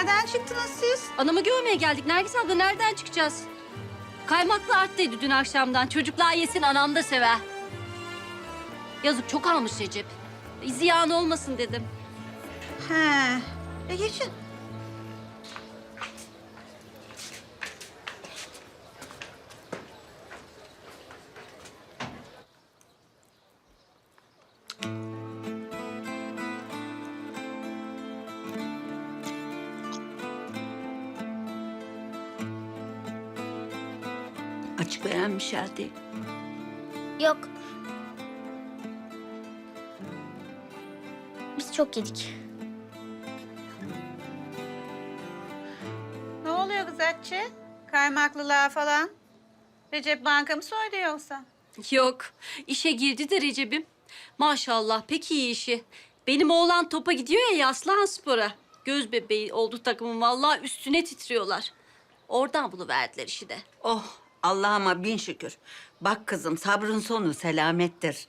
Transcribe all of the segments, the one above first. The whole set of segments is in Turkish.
Nereden çıktınız siz? Anamı görmeye geldik. Nergis abla nereden çıkacağız? Kaymaklı arttıydı dün akşamdan. Çocuklar yesin anam da sever. Yazık çok almış Recep. Ziyan olmasın dedim. He. E geçin. Açıklayan bir şey değil. Yok. Biz çok yedik. Ne oluyor kız Hatice? Kaymaklılığa falan. Recep banka mı soydu yoksa? Yok. işe girdi de Recep'im. Maşallah pek iyi işi. Benim oğlan topa gidiyor ya Yaslıhan Spor'a. Göz bebeği oldu takımın. Vallahi üstüne titriyorlar. Oradan buluverdiler işi de. Oh Allah'ıma bin şükür. Bak kızım sabrın sonu selamettir.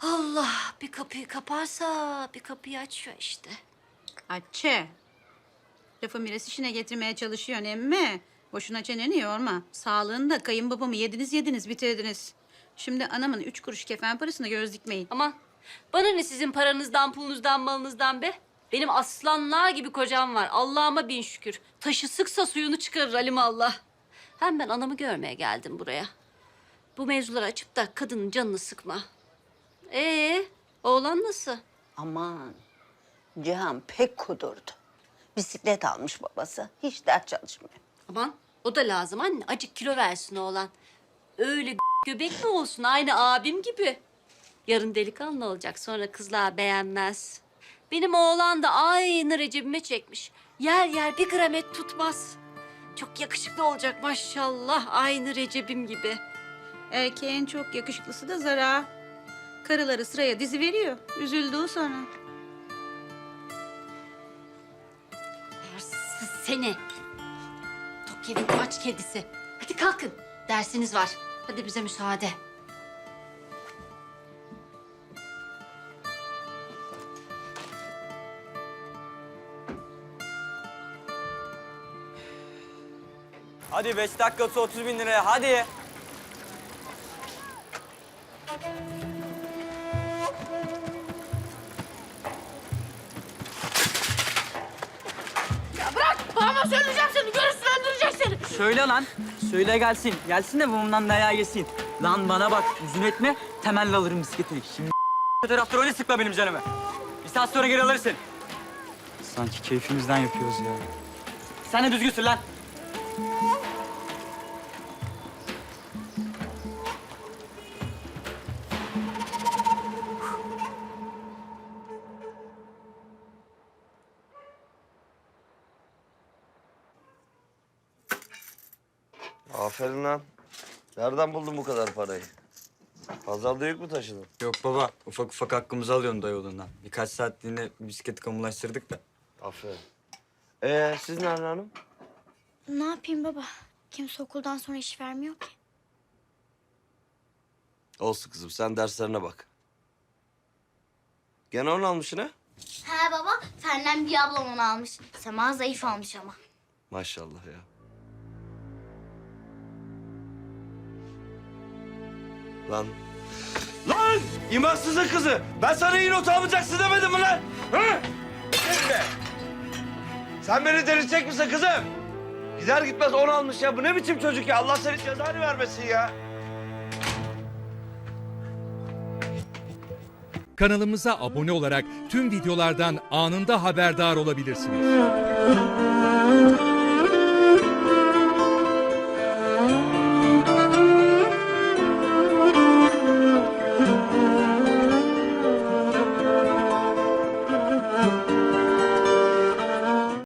Allah bir kapıyı kaparsa bir kapıyı açıyor işte. Hatice. Lafı miras işine getirmeye çalışıyorsun emmi. Boşuna çeneni yorma. Sağlığını da kayınbabamı yediniz yediniz bitirdiniz. Şimdi anamın üç kuruş kefen parasına göz dikmeyin. Aman bana ne sizin paranızdan, pulunuzdan, malınızdan be? Benim aslanlar gibi kocam var. Allah'ıma bin şükür. Taşı sıksa suyunu çıkarır Halim Allah. Hem ben anamı görmeye geldim buraya. Bu mevzuları açıp da kadının canını sıkma. Ee, oğlan nasıl? Aman Cihan pek kudurdu. Bisiklet almış babası. Hiç dert çalışmıyor. Aman o da lazım anne. Acık kilo versin oğlan. Öyle göbek mi olsun aynı abim gibi. Yarın delikanlı olacak sonra kızlar beğenmez. Benim oğlan da aynı Recep'ime çekmiş. Yer yer bir gram et tutmaz. Çok yakışıklı olacak maşallah aynı Recep'im gibi. Erkeğin çok yakışıklısı da zara. Karıları sıraya dizi veriyor. Üzüldüğü sonra. Arsız seni. Tok yedin aç kedisi. Hadi kalkın. Dersiniz var. Hadi bize müsaade. Hadi beş dakikası 30 bin liraya hadi. Babama söyleyeceğim seni. Görürsün öldürecek seni. Söyle lan. Söyle gelsin. Gelsin de babamdan dayağı yesin. Lan bana bak üzün etme. Temelli alırım bisikletini. Şimdi taraftar öyle sıkma benim canımı. Bir saat sonra geri alırsın. Sanki keyfimizden yapıyoruz ya. Sen de düzgün sür lan. Aferin lan. Nereden buldun bu kadar parayı? Pazarda yük mü taşıdın? Yok baba, ufak ufak hakkımızı alıyorsun dayı Birkaç saatliğine bisikleti kamulaştırdık da. Aferin. Ee, siz Nermin Hanım? Ne yapayım baba? Kimse okuldan sonra iş vermiyor ki. Olsun kızım, sen derslerine bak. Gene onu almışsın ha? He baba, senden bir ablam onu almış. Sema zayıf almış ama. Maşallah ya. Lan. Lan! İmansızın kızı! Ben sana iyi not almayacaksın demedim mi lan? Gitme. Sen beni delirtecek misin kızım? Gider gitmez onu almış ya. Bu ne biçim çocuk ya? Allah senin cezanı vermesin ya. Kanalımıza abone olarak tüm videolardan anında haberdar olabilirsiniz.